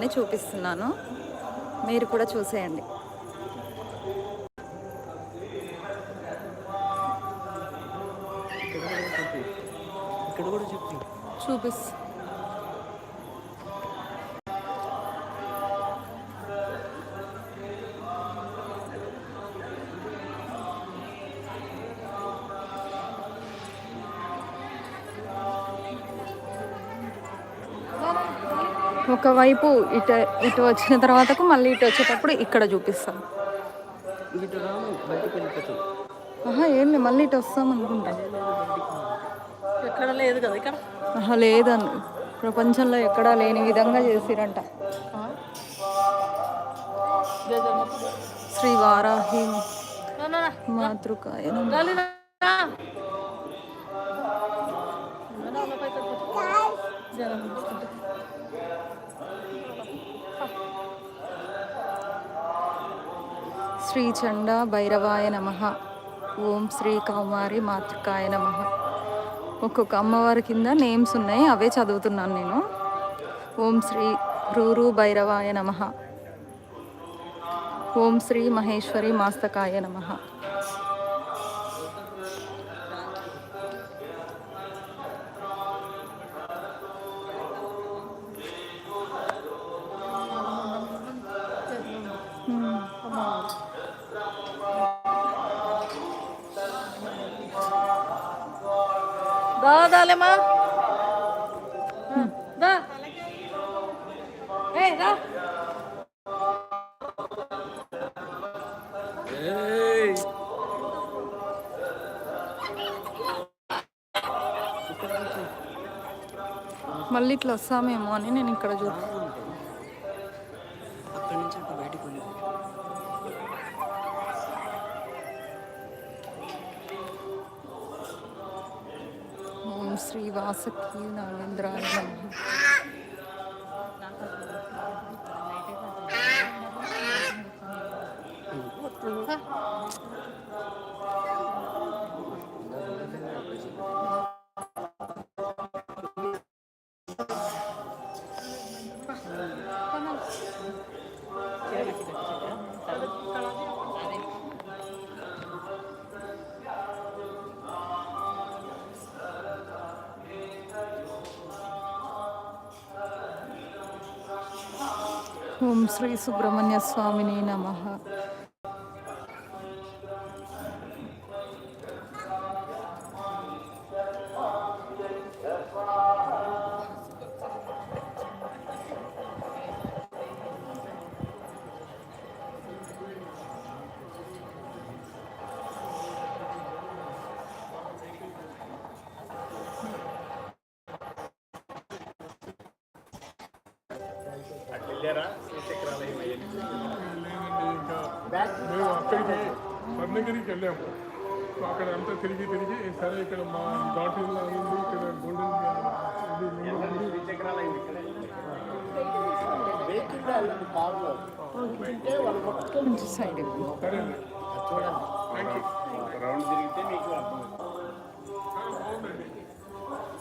అని చూపిస్తున్నాను. మీరు కూడా చూసేయండి. ఇక్కడ ఒకవైపు ఇటు ఇటు వచ్చిన తర్వాతకు మళ్ళీ ఇటు వచ్చేటప్పుడు ఇక్కడ చూపిస్తాను ఆహా ఏంటి మళ్ళీ ఇటు వస్తాం అనుకుంటా ఎక్కడ లేదు కదా ఇక్కడ? ఆహా లేదండి ప్రపంచంలో ఎక్కడా లేని విధంగా చేసిరంట. శ్రీ వారాహి మాతృకాయ నమః. శ్రీ చండ భైరవాయ నమ. ఓం శ్రీ కౌమారి మాతృకాయ నమ. ఒక్కొక్క అమ్మవారి కింద నేమ్స్ ఉన్నాయి అవే చదువుతున్నాను నేను. ఓం శ్రీ రూరు భైరవాయ నమ. ఓం శ్రీ మహేశ్వరి మాస్తకాయ నమ. దా దాలేమా? దా. ఏ రా. మళ్ళీ ఇట్లా వస్తామేమో అని నేను ఇక్కడ చూస్తాను ఓం శ్రీ వాసకి నాగేంద్రాయ ఓం శ్రీ సుబ్రహ్మణ్య స్వామిని నమ మేము అక్కడికి స్వర్ణగిరికి వెళ్ళాము సో అక్కడ అంతా తిరిగి తిరిగి సరే ఇక్కడ మా డాటర్ ఉంది ఇక్కడ గోల్డెన్ సరే.